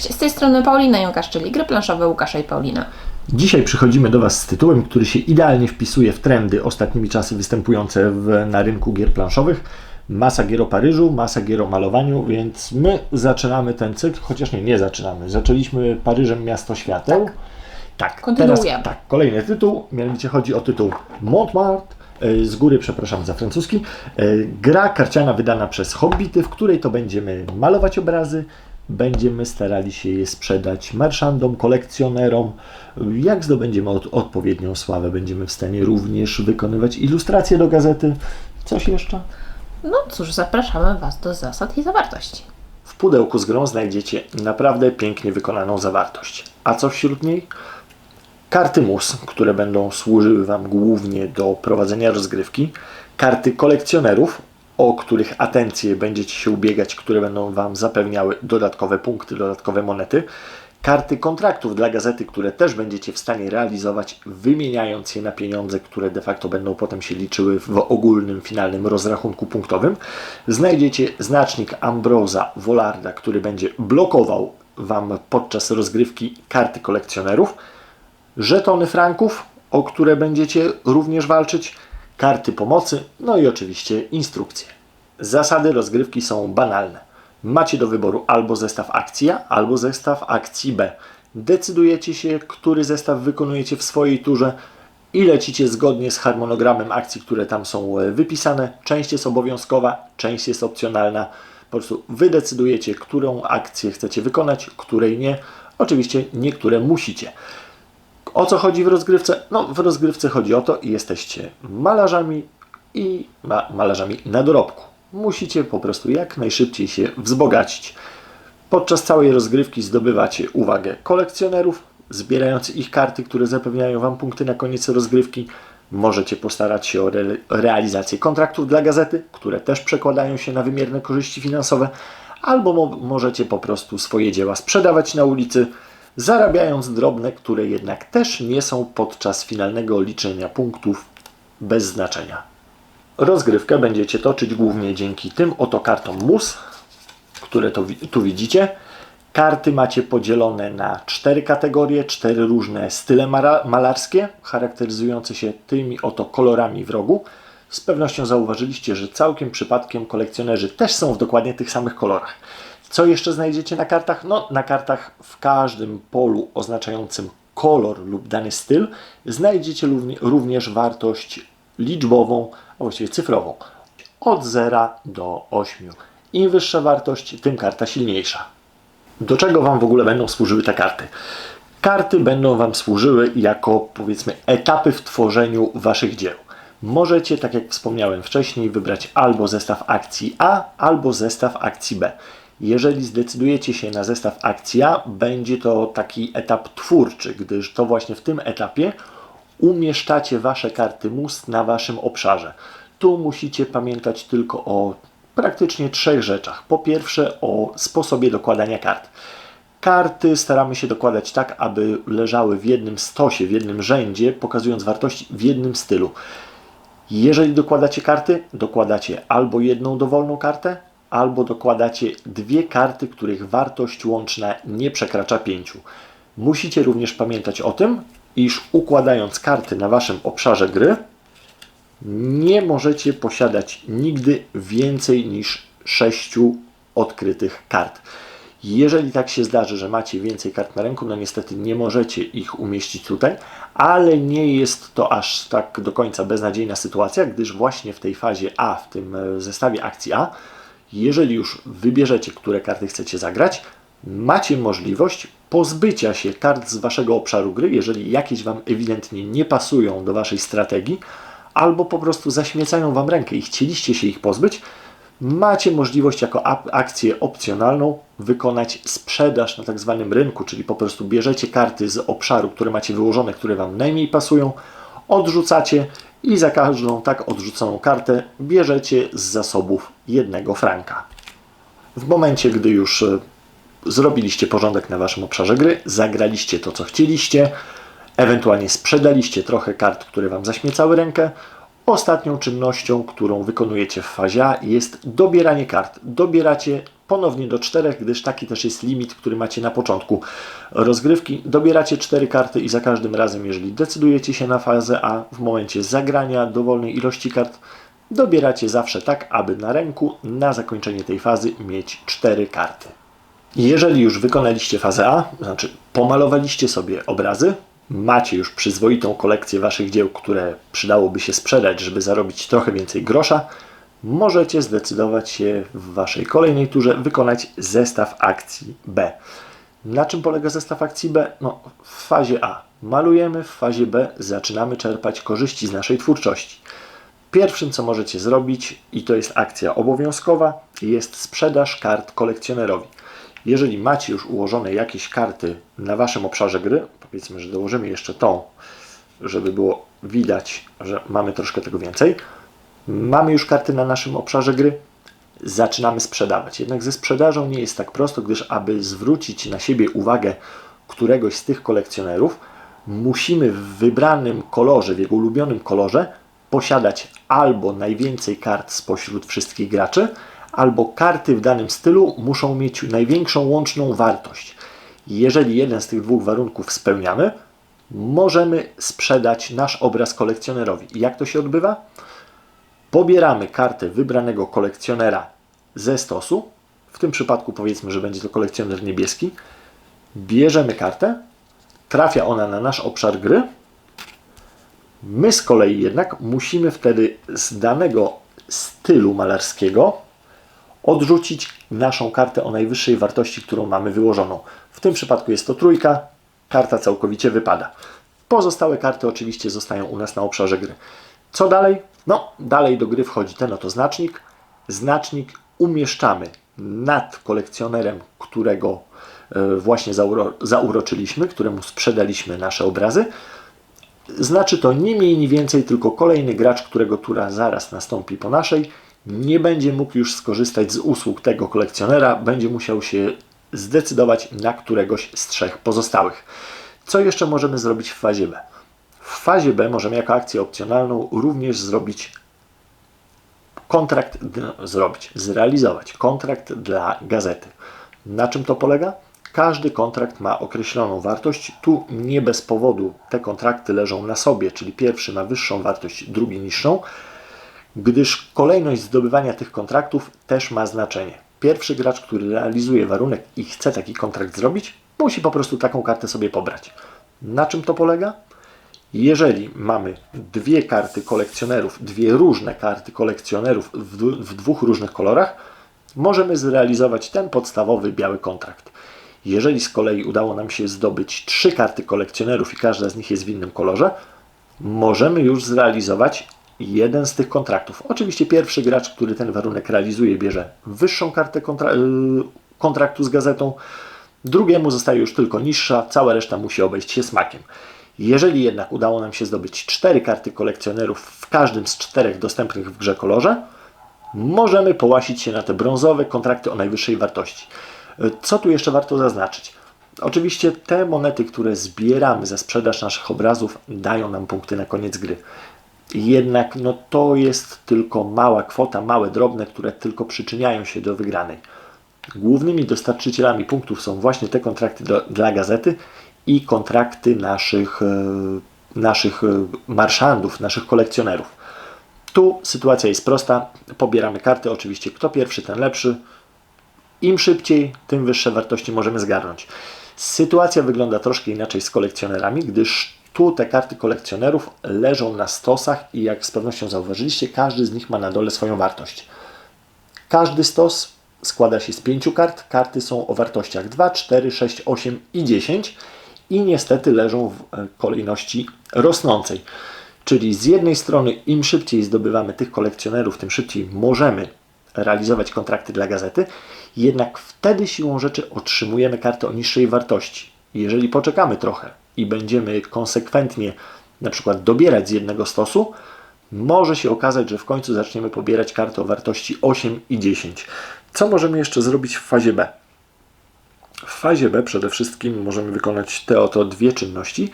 Cześć, z tej strony Paulina Jąkasz, czyli gry planszowe Łukasza i Paulina. Dzisiaj przychodzimy do Was z tytułem, który się idealnie wpisuje w trendy ostatnimi czasy występujące w, na rynku gier planszowych. Masa gier o Paryżu, masa gier o malowaniu, więc my zaczynamy ten cykl, chociaż nie, nie zaczynamy. Zaczęliśmy Paryżem Miasto Świateł. Tak, Kontynuujemy. teraz tak, kolejny tytuł, mianowicie chodzi o tytuł Montmartre. e, Z góry przepraszam za francuski. E, Gra karciana wydana przez Hobbity, w której to będziemy malować obrazy, będziemy starali się je sprzedać marszandom, kolekcjonerom. Jak zdobędziemy od, odpowiednią sławę, będziemy w stanie również wykonywać ilustracje do gazety. Coś jeszcze? No cóż, zapraszamy Was do zasad i zawartości. W pudełku z grą znajdziecie naprawdę pięknie wykonaną zawartość. A co wśród niej? Karty mus, które będą służyły Wam głównie do prowadzenia rozgrywki. Karty kolekcjonerów, o których atencję będziecie się ubiegać, które będą Wam zapewniały dodatkowe punkty, dodatkowe monety. Karty kontraktów dla gazety, które też będziecie w stanie realizować, wymieniając je na pieniądze, które de facto będą potem się liczyły w ogólnym, finalnym rozrachunku punktowym. Znajdziecie znacznik Ambrosa Wolarda, który będzie blokował Wam podczas rozgrywki karty kolekcjonerów żetony franków, o które będziecie również walczyć, karty pomocy, no i oczywiście instrukcje. Zasady rozgrywki są banalne. Macie do wyboru albo zestaw akcji A, albo zestaw akcji B. Decydujecie się, który zestaw wykonujecie w swojej turze i lecicie zgodnie z harmonogramem akcji, które tam są e, wypisane. Część jest obowiązkowa, część jest opcjonalna. Po prostu wy decydujecie, którą akcję chcecie wykonać, której nie. Oczywiście niektóre musicie. O co chodzi w rozgrywce? No, w rozgrywce chodzi o to, jesteście malarzami i ma, malarzami na dorobku. Musicie po prostu jak najszybciej się wzbogacić. Podczas całej rozgrywki zdobywacie uwagę kolekcjonerów, zbierając ich karty, które zapewniają Wam punkty na koniec rozgrywki. Możecie postarać się o re realizację kontraktów dla gazety, które też przekładają się na wymierne korzyści finansowe, albo mo możecie po prostu swoje dzieła sprzedawać na ulicy, zarabiając drobne, które jednak też nie są podczas finalnego liczenia punktów bez znaczenia. Rozgrywkę będziecie toczyć głównie dzięki tym oto kartom mus, które to, tu widzicie. Karty macie podzielone na cztery kategorie, cztery różne style malarskie, charakteryzujące się tymi oto kolorami w rogu. Z pewnością zauważyliście, że całkiem przypadkiem kolekcjonerzy też są w dokładnie tych samych kolorach. Co jeszcze znajdziecie na kartach? No, na kartach w każdym polu oznaczającym kolor lub dany styl znajdziecie równie- również wartość liczbową, a właściwie cyfrową, od 0 do 8. Im wyższa wartość, tym karta silniejsza. Do czego Wam w ogóle będą służyły te karty? Karty będą Wam służyły jako, powiedzmy, etapy w tworzeniu Waszych dzieł. Możecie, tak jak wspomniałem wcześniej, wybrać albo zestaw akcji A, albo zestaw akcji B. Jeżeli zdecydujecie się na zestaw akcji A, będzie to taki etap twórczy, gdyż to właśnie w tym etapie umieszczacie Wasze karty mus na Waszym obszarze. Tu musicie pamiętać tylko o praktycznie trzech rzeczach. Po pierwsze, o sposobie dokładania kart. Karty staramy się dokładać tak, aby leżały w jednym stosie, w jednym rzędzie, pokazując wartości w jednym stylu. Jeżeli dokładacie karty, dokładacie albo jedną dowolną kartę, albo dokładacie dwie karty, których wartość łączna nie przekracza pięciu. Musicie również pamiętać o tym, iż układając karty na waszym obszarze gry, nie możecie posiadać nigdy więcej niż sześciu odkrytych kart. Jeżeli tak się zdarzy, że macie więcej kart na ręku, no niestety nie możecie ich umieścić tutaj, ale nie jest to aż tak do końca beznadziejna sytuacja, gdyż właśnie w tej fazie A, w tym zestawie akcji A, jeżeli już wybierzecie, które karty chcecie zagrać, macie możliwość pozbycia się kart z waszego obszaru gry, jeżeli jakieś wam ewidentnie nie pasują do waszej strategii, albo po prostu zaśmiecają wam rękę i chcieliście się ich pozbyć, macie możliwość jako akcję opcjonalną wykonać sprzedaż na tak zwanym rynku, czyli po prostu bierzecie karty z obszaru, które macie wyłożone, które wam najmniej pasują, odrzucacie i za każdą tak odrzuconą kartę bierzecie z zasobów jednego franka. W momencie, gdy już e, zrobiliście porządek na waszym obszarze gry, zagraliście to, co chcieliście, ewentualnie sprzedaliście trochę kart, które wam zaśmiecały rękę, ostatnią czynnością, którą wykonujecie w fazie A jest dobieranie kart. Dobieracie ponownie do czterech, gdyż taki też jest limit, który macie na początku rozgrywki. Dobieracie cztery karty i za każdym razem, jeżeli decydujecie się na fazę A, w momencie zagrania dowolnej ilości kart, dobieracie zawsze tak, aby na ręku na zakończenie tej fazy mieć cztery karty. Jeżeli już wykonaliście fazę A, znaczy pomalowaliście sobie obrazy, macie już przyzwoitą kolekcję waszych dzieł, które przydałoby się sprzedać, żeby zarobić trochę więcej grosza, możecie zdecydować się w waszej kolejnej turze wykonać zestaw akcji B. Na czym polega zestaw akcji B? No, w fazie A malujemy, w fazie B zaczynamy czerpać korzyści z naszej twórczości. Pierwszym, co możecie zrobić, i to jest akcja obowiązkowa, jest sprzedaż kart kolekcjonerowi. Jeżeli macie już ułożone jakieś karty na waszym obszarze gry, powiedzmy, że dołożymy jeszcze tą, żeby było widać, że mamy troszkę tego więcej. Mamy już karty na naszym obszarze gry, zaczynamy sprzedawać. Jednak ze sprzedażą nie jest tak prosto, gdyż aby zwrócić na siebie uwagę któregoś z tych kolekcjonerów, musimy w wybranym kolorze, w jego ulubionym kolorze, posiadać albo najwięcej kart spośród wszystkich graczy, albo karty w danym stylu muszą mieć największą łączną wartość. Jeżeli jeden z tych dwóch warunków spełniamy, możemy sprzedać nasz obraz kolekcjonerowi. Jak to się odbywa? Pobieramy kartę wybranego kolekcjonera ze stosu. W tym przypadku powiedzmy, że będzie to kolekcjoner niebieski. Bierzemy kartę, trafia ona na nasz obszar gry. My z kolei jednak musimy wtedy z danego stylu malarskiego odrzucić naszą kartę o najwyższej wartości, którą mamy wyłożoną. W tym przypadku jest to trójka, karta całkowicie wypada. Pozostałe karty oczywiście zostają u nas na obszarze gry. Co dalej? No, dalej do gry wchodzi ten oto znacznik. Znacznik umieszczamy nad kolekcjonerem, którego e, właśnie zauro, zauroczyliśmy, któremu sprzedaliśmy nasze obrazy. Znaczy to nie mniej, nie więcej, tylko kolejny gracz, którego tura zaraz nastąpi po naszej, nie będzie mógł już skorzystać z usług tego kolekcjonera, będzie musiał się zdecydować na któregoś z trzech pozostałych. Co jeszcze możemy zrobić w fazie B? W fazie B możemy jako akcję opcjonalną również zrobić kontrakt, zrobić, zrealizować kontrakt dla gazety. Na czym to polega? Każdy kontrakt ma określoną wartość. Tu nie bez powodu te kontrakty leżą na sobie, czyli pierwszy ma wyższą wartość, drugi niższą, gdyż kolejność zdobywania tych kontraktów też ma znaczenie. Pierwszy gracz, który realizuje warunek i chce taki kontrakt zrobić, musi po prostu taką kartę sobie pobrać. Na czym to polega? Jeżeli mamy dwie karty kolekcjonerów, dwie różne karty kolekcjonerów w, w dwóch różnych kolorach, możemy zrealizować ten podstawowy biały kontrakt. Jeżeli z kolei udało nam się zdobyć trzy karty kolekcjonerów i każda z nich jest w innym kolorze, możemy już zrealizować jeden z tych kontraktów. Oczywiście pierwszy gracz, który ten warunek realizuje, bierze wyższą kartę kontra y, kontraktu z gazetą, drugiemu zostaje już tylko niższa, cała reszta musi obejść się smakiem. Jeżeli jednak udało nam się zdobyć cztery karty kolekcjonerów w każdym z czterech dostępnych w grze kolorze, możemy połasić się na te brązowe kontrakty o najwyższej wartości. Co tu jeszcze warto zaznaczyć? Oczywiście te monety, które zbieramy za sprzedaż naszych obrazów, dają nam punkty na koniec gry. Jednak no, to jest tylko mała kwota, małe drobne, które tylko przyczyniają się do wygranej. Głównymi dostarczycielami punktów są właśnie te kontrakty do, dla gazety i kontrakty naszych, e, naszych e, marszandów, naszych kolekcjonerów. Tu sytuacja jest prosta. Pobieramy karty, oczywiście kto pierwszy, ten lepszy. Im szybciej, tym wyższe wartości możemy zgarnąć. Sytuacja wygląda troszkę inaczej z kolekcjonerami, gdyż tu te karty kolekcjonerów leżą na stosach i jak z pewnością zauważyliście, każdy z nich ma na dole swoją wartość. Każdy stos składa się z pięciu kart. Karty są o wartościach 2, 4, 6, 8 i 10 i niestety leżą w e, kolejności rosnącej. Czyli z jednej strony im szybciej zdobywamy tych kolekcjonerów, tym szybciej możemy realizować kontrakty dla gazety, jednak wtedy siłą rzeczy otrzymujemy kartę o niższej wartości. Jeżeli poczekamy trochę i będziemy konsekwentnie na przykład dobierać z jednego stosu, może się okazać, że w końcu zaczniemy pobierać karty o wartości 8 i 10. Co możemy jeszcze zrobić w fazie B? W fazie B przede wszystkim możemy wykonać te oto dwie czynności.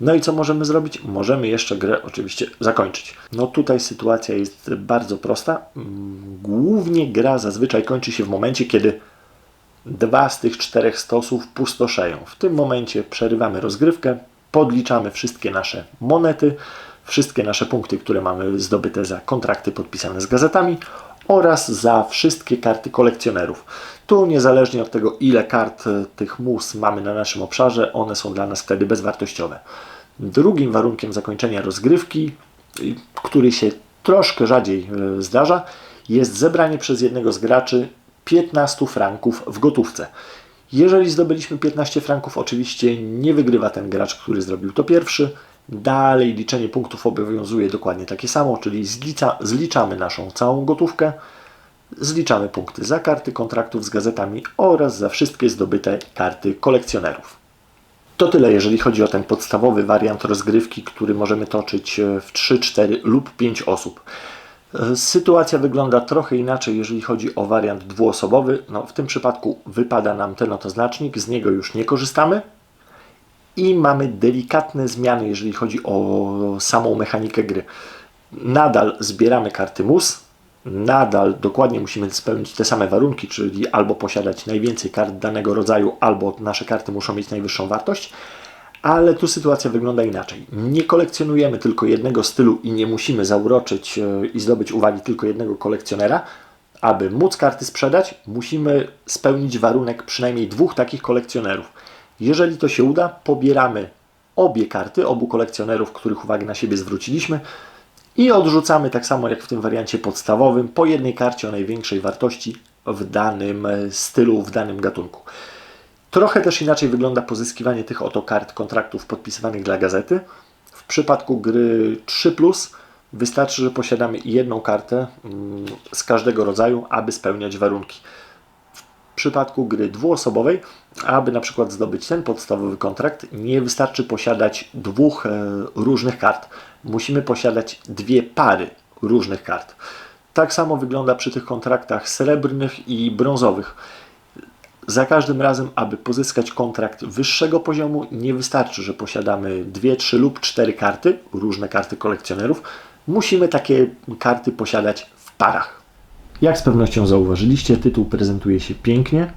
No i co możemy zrobić? Możemy jeszcze grę oczywiście zakończyć. No tutaj sytuacja jest bardzo prosta. Mm, Głównie gra zazwyczaj kończy się w momencie, kiedy dwa z tych czterech stosów pustoszeją. W tym momencie przerywamy rozgrywkę, podliczamy wszystkie nasze monety, wszystkie nasze punkty, które mamy zdobyte za kontrakty podpisane z gazetami oraz za wszystkie karty kolekcjonerów. Tu niezależnie od tego, ile kart e, tych mus mamy na naszym obszarze, one są dla nas wtedy bezwartościowe. Drugim warunkiem zakończenia rozgrywki, który się troszkę rzadziej e, zdarza, jest zebranie przez jednego z graczy 15 franków w gotówce. Jeżeli zdobyliśmy 15 franków, oczywiście nie wygrywa ten gracz, który zrobił to pierwszy. Dalej liczenie punktów obowiązuje dokładnie takie samo, czyli zliczamy naszą całą gotówkę, zliczamy punkty za karty kontraktów z gazetami oraz za wszystkie zdobyte karty kolekcjonerów. To tyle, jeżeli chodzi o ten podstawowy wariant rozgrywki, który możemy toczyć e, w 3, 4 lub 5 osób. E, Sytuacja wygląda trochę inaczej, jeżeli chodzi o wariant dwuosobowy. No, w tym przypadku wypada nam ten oto znacznik, z niego już nie korzystamy i mamy delikatne zmiany, jeżeli chodzi o samą mechanikę gry. Nadal zbieramy karty mus, nadal dokładnie musimy spełnić te same warunki, czyli albo posiadać najwięcej kart danego rodzaju, albo nasze karty muszą mieć najwyższą wartość, ale tu sytuacja wygląda inaczej. Nie kolekcjonujemy tylko jednego stylu i nie musimy zauroczyć e, i zdobyć uwagi tylko jednego kolekcjonera. Aby móc karty sprzedać, musimy spełnić warunek przynajmniej dwóch takich kolekcjonerów. Jeżeli to się uda, pobieramy obie karty obu kolekcjonerów, których uwagę na siebie zwróciliśmy i odrzucamy tak samo jak w tym wariancie podstawowym po jednej karcie o największej wartości w danym stylu, w danym gatunku. Trochę też inaczej wygląda pozyskiwanie tych oto kart kontraktów podpisywanych dla gazety. W przypadku gry 3, wystarczy, że posiadamy jedną kartę mm, z każdego rodzaju, aby spełniać warunki. Przypadku gry dwuosobowej, aby na przykład zdobyć ten podstawowy kontrakt, nie wystarczy posiadać dwóch e, różnych kart. Musimy posiadać dwie pary różnych kart. Tak samo wygląda przy tych kontraktach srebrnych i brązowych. Za każdym razem, aby pozyskać kontrakt wyższego poziomu, nie wystarczy, że posiadamy dwie, trzy lub cztery karty, różne karty kolekcjonerów. Musimy takie karty posiadać w parach. Jak z pewnością zauważyliście, tytuł prezentuje się pięknie.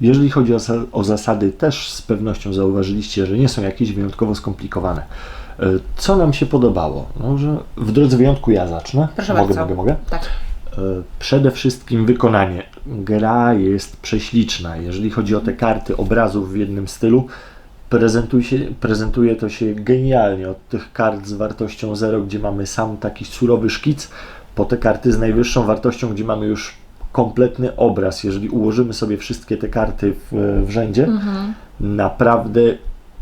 Jeżeli chodzi o, o zasady, też z pewnością zauważyliście, że nie są jakieś wyjątkowo skomplikowane. E, Co nam się podobało? No, że w drodze wyjątku ja zacznę. Proszę mogę, bardzo. mogę, mogę. Tak. E, Przede wszystkim wykonanie. Gra jest prześliczna. Jeżeli chodzi o te karty obrazów w jednym stylu, prezentuje, się, prezentuje to się genialnie. Od tych kart z wartością 0, gdzie mamy sam taki surowy szkic, po te karty z najwyższą wartością, gdzie mamy już kompletny obraz. Jeżeli ułożymy sobie wszystkie te karty w, w rzędzie, naprawdę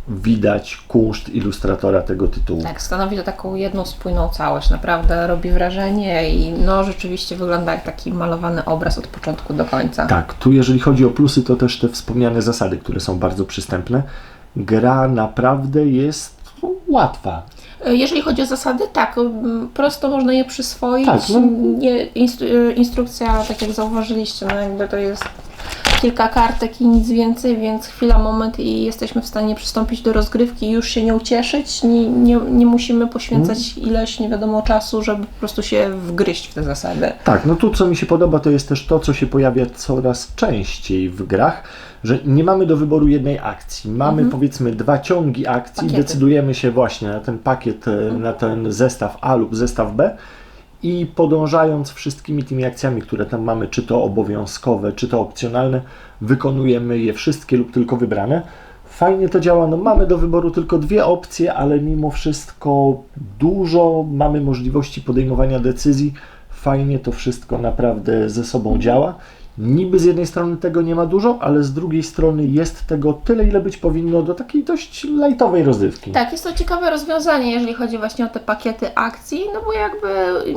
widać kunszt ilustratora tego tytułu. Tak, stanowi to taką jedną spójną całość. Naprawdę robi wrażenie i no rzeczywiście wygląda jak taki malowany obraz od początku do końca. Tak, tu jeżeli chodzi o plusy, to też te wspomniane zasady, które są bardzo przystępne. Gra naprawdę jest łatwa. Jeżeli chodzi o zasady, tak, prosto można je przyswoić. Tak, no. Nie, instru, instrukcja, tak jak zauważyliście, no jakby to jest kilka kartek i nic więcej, więc chwila, moment i jesteśmy w stanie przystąpić do rozgrywki i już się nie ucieszyć. Nie, nie, nie musimy poświęcać ileś nie wiadomo czasu, żeby po prostu się wgryźć w te zasady. Tak, no tu co mi się podoba, to jest też to, co się pojawia coraz częściej w grach, że nie mamy do wyboru jednej akcji. Mamy powiedzmy dwa ciągi akcji, Pakiety. decydujemy się właśnie na ten pakiet, e, na ten zestaw A lub zestaw B i podążając wszystkimi tymi akcjami, które tam mamy, czy to obowiązkowe, czy to opcjonalne, wykonujemy je wszystkie lub tylko wybrane. Fajnie to działa, no mamy do wyboru tylko dwie opcje, ale mimo wszystko dużo mamy możliwości podejmowania decyzji. Fajnie to wszystko naprawdę ze sobą działa. Niby z jednej strony tego nie ma dużo, ale z drugiej strony jest tego tyle, ile być powinno do takiej dość lajtowej rozrywki. Tak, jest to ciekawe rozwiązanie, jeżeli chodzi właśnie o te pakiety akcji, no bo jakby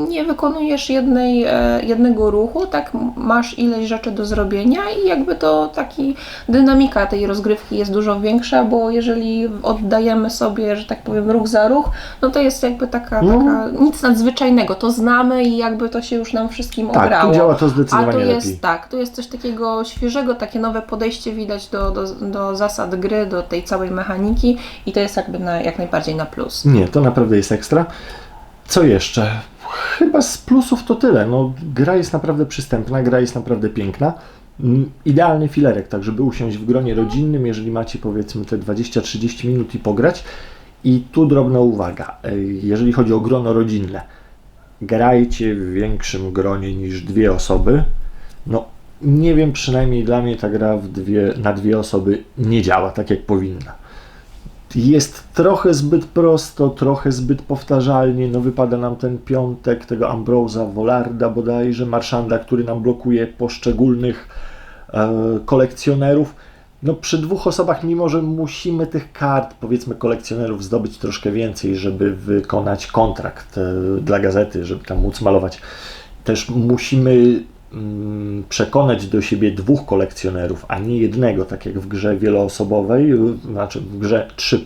nie wykonujesz jednej, e, jednego ruchu, tak masz ileś rzeczy do zrobienia i jakby to taki dynamika tej rozgrywki jest dużo większa, bo jeżeli oddajemy sobie, że tak powiem, ruch za ruch, no to jest jakby taka, No. taka nic nadzwyczajnego, to znamy i jakby to się już nam wszystkim Tak, ograło. tu działa to A zdecydowanie tu jest lepiej. tak, Tak, tu jest coś takiego świeżego, takie nowe podejście widać do, do, do zasad gry, do tej całej mechaniki i to jest jakby na, jak najbardziej na plus. Nie, to naprawdę jest ekstra. Co jeszcze? Chyba z plusów to tyle. No, gra jest naprawdę przystępna, gra jest naprawdę piękna. Mm, Idealny filerek, tak żeby usiąść w gronie rodzinnym, jeżeli macie powiedzmy te 20-30 minut i pograć. I tu drobna uwaga, e, jeżeli chodzi o grono rodzinne, grajcie w większym gronie niż dwie osoby. No, nie wiem, przynajmniej dla mnie ta gra dwie, na dwie osoby nie działa tak jak powinna jest trochę zbyt prosto, trochę zbyt powtarzalnie. No wypada nam ten piątek tego Ambrosa Wolarda bodajże, Marszanda, który nam blokuje poszczególnych e, kolekcjonerów. No przy dwóch osobach, mimo że musimy tych kart, powiedzmy kolekcjonerów, zdobyć troszkę więcej, żeby wykonać kontrakt e, dla gazety, żeby tam móc malować, też musimy przekonać do siebie dwóch kolekcjonerów, a nie jednego, tak jak w grze wieloosobowej, znaczy w grze 3,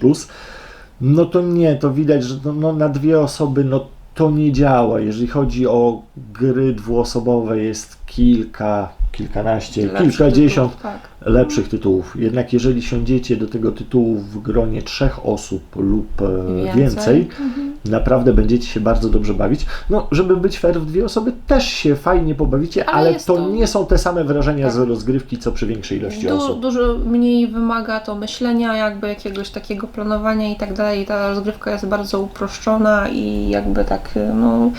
no to nie, to widać, że no, na dwie osoby no, to nie działa. Jeżeli chodzi o gry dwuosobowe, jest kilka, kilkanaście, Lepszych kilkadziesiąt tytułów, Tak. lepszych tytułów. Jednak jeżeli siądziecie do tego tytułu w gronie trzech osób lub e, Więcej. więcej, Mhm. naprawdę będziecie się bardzo dobrze bawić. No, żeby być fair, w dwie osoby też się fajnie pobawicie, Ale ale, to, to- nie są te same wrażenia Tak. z rozgrywki, co przy większej ilości Du, osób. dużo mniej wymaga to myślenia, jakby jakiegoś takiego planowania i tak dalej. Ta rozgrywka jest bardzo uproszczona i jakby tak, no,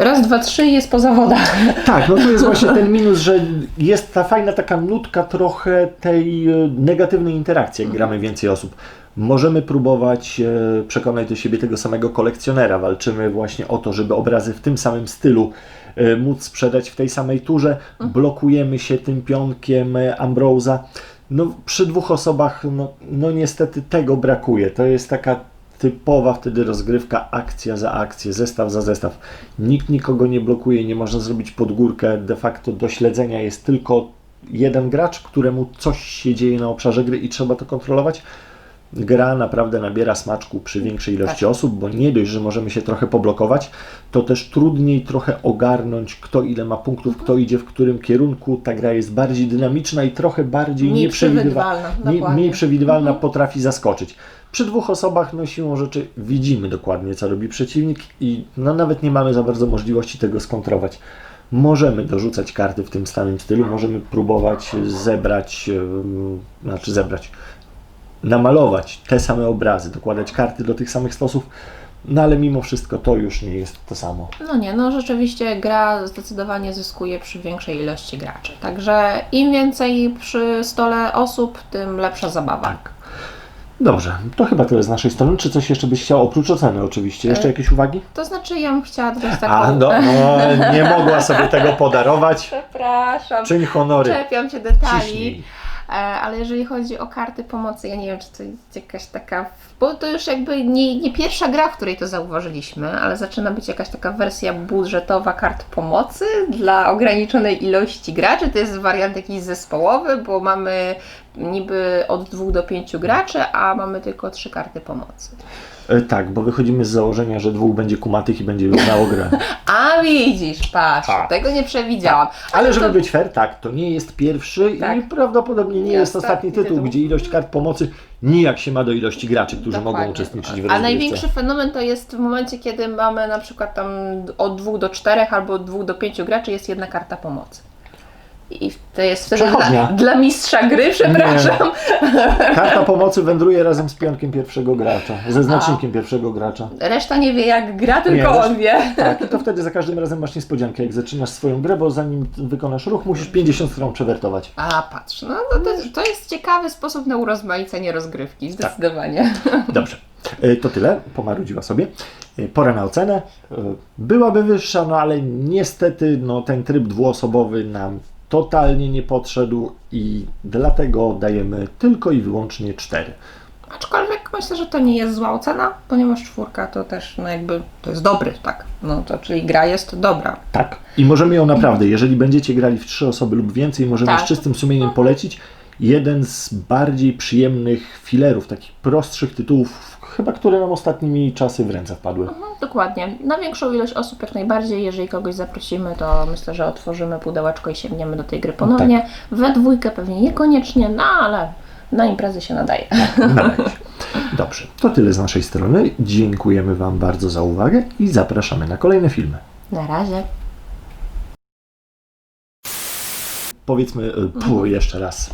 raz, dwa, trzy i jest po zawodach. Tak, no to jest właśnie ten minus, że jest ta fajna taka nutka trochę tej e, negatywnej interakcji, jak gramy więcej osób. Możemy próbować e, przekonać do siebie tego samego kolekcjonera. Walczymy właśnie o to, żeby obrazy w tym samym stylu e, móc sprzedać w tej samej turze. Blokujemy się tym pionkiem Ambrosa. No, przy dwóch osobach, no, no niestety tego brakuje. To jest taka typowa wtedy rozgrywka, akcja za akcję, zestaw za zestaw. Nikt nikogo nie blokuje, nie można zrobić pod górkę. De facto do śledzenia jest tylko jeden gracz, któremu coś się dzieje na obszarze gry i trzeba to kontrolować. Gra naprawdę nabiera smaczku przy większej ilości Tak. osób, bo nie dość, że możemy się trochę poblokować, to też trudniej trochę ogarnąć, kto ile ma punktów, kto idzie w którym kierunku. Ta gra jest bardziej dynamiczna i trochę bardziej Mniej nieprzewidywalna. przewidywalna, Mniej, mniej przewidywalna potrafi zaskoczyć. Przy dwóch osobach, no siłą rzeczy, widzimy dokładnie, co robi przeciwnik i no nawet nie mamy za bardzo możliwości tego skontrować. Możemy dorzucać karty w tym samym stylu, możemy próbować zebrać, znaczy zebrać, namalować te same obrazy, dokładać karty do tych samych stosów, no ale mimo wszystko to już nie jest to samo. No nie, no rzeczywiście gra zdecydowanie zyskuje przy większej ilości graczy. Także im więcej przy stole osób, tym lepsza zabawa. Tak. Dobrze, to chyba tyle z naszej strony. Czy coś jeszcze byś chciał, oprócz oceny oczywiście? Jeszcze E, jakieś uwagi? To znaczy ja bym chciała dodać taką... A, no, no, nie mogła sobie tego podarować. Przepraszam, Czyń honory. czepiam się detali. Ciśnij. E, Ale jeżeli chodzi o karty pomocy, ja nie wiem, czy to jest jakaś taka. Bo to już jakby nie, nie pierwsza gra, w której to zauważyliśmy, ale zaczyna być jakaś taka wersja budżetowa kart pomocy dla ograniczonej ilości graczy. To jest wariant jakiś zespołowy, bo mamy niby od dwóch do pięciu graczy, a mamy tylko trzy karty pomocy. E, Tak, bo wychodzimy z założenia, że dwóch będzie kumatych i będzie znało grę. A widzisz, patrz, Tak. tego nie przewidziałam. Ale żeby to- być fair, tak, to nie jest pierwszy Tak. i prawdopodobnie nie, jest ostatni tytuł, tytuł. gdzie ilość kart pomocy nijak się ma do ilości graczy, którzy mogą Dokładnie. uczestniczyć w A rozgrywce. największy fenomen to jest w momencie, kiedy mamy na przykład tam od dwóch do czterech albo od dwóch do pięciu graczy jest jedna karta pomocy. I to jest wtedy dla, dla mistrza gry, przepraszam. Karta pomocy wędruje razem z pionkiem pierwszego gracza, ze znacznikiem pierwszego gracza. Reszta nie wie jak gra, tylko Nie, on wie. Tak, i to wtedy za każdym razem masz niespodziankę, jak zaczynasz swoją grę, bo zanim wykonasz ruch, musisz 50 stron przewertować. A patrz, no to, to, to jest ciekawy sposób na urozmaicenie rozgrywki, zdecydowanie. Dobrze, E, to tyle, pomarudziła sobie. E, Pora na ocenę. E, Byłaby wyższa, no ale niestety no, ten tryb dwuosobowy nam totalnie nie podszedł i dlatego dajemy tylko i wyłącznie 4. Aczkolwiek myślę, że to nie jest zła ocena, ponieważ czwórka to też no jakby to jest dobry, tak. No to czyli gra jest dobra. Tak. I możemy ją naprawdę, jeżeli będziecie grali w trzy osoby lub więcej, możemy Tak. z czystym sumieniem polecić. Jeden z bardziej przyjemnych filerów, takich prostszych tytułów, chyba które nam ostatnimi czasy w ręce wpadły. Mhm, dokładnie. Na większą ilość osób jak najbardziej. Jeżeli kogoś zaprosimy, to myślę, że otworzymy pudełeczko i sięgniemy do tej gry ponownie. We dwójkę pewnie niekoniecznie, no ale na imprezy się nadaje. Nadaje się. Dobrze, to tyle z naszej strony. Dziękujemy Wam bardzo za uwagę i zapraszamy na kolejne filmy. Na razie. Powiedzmy, y, pu, jeszcze raz.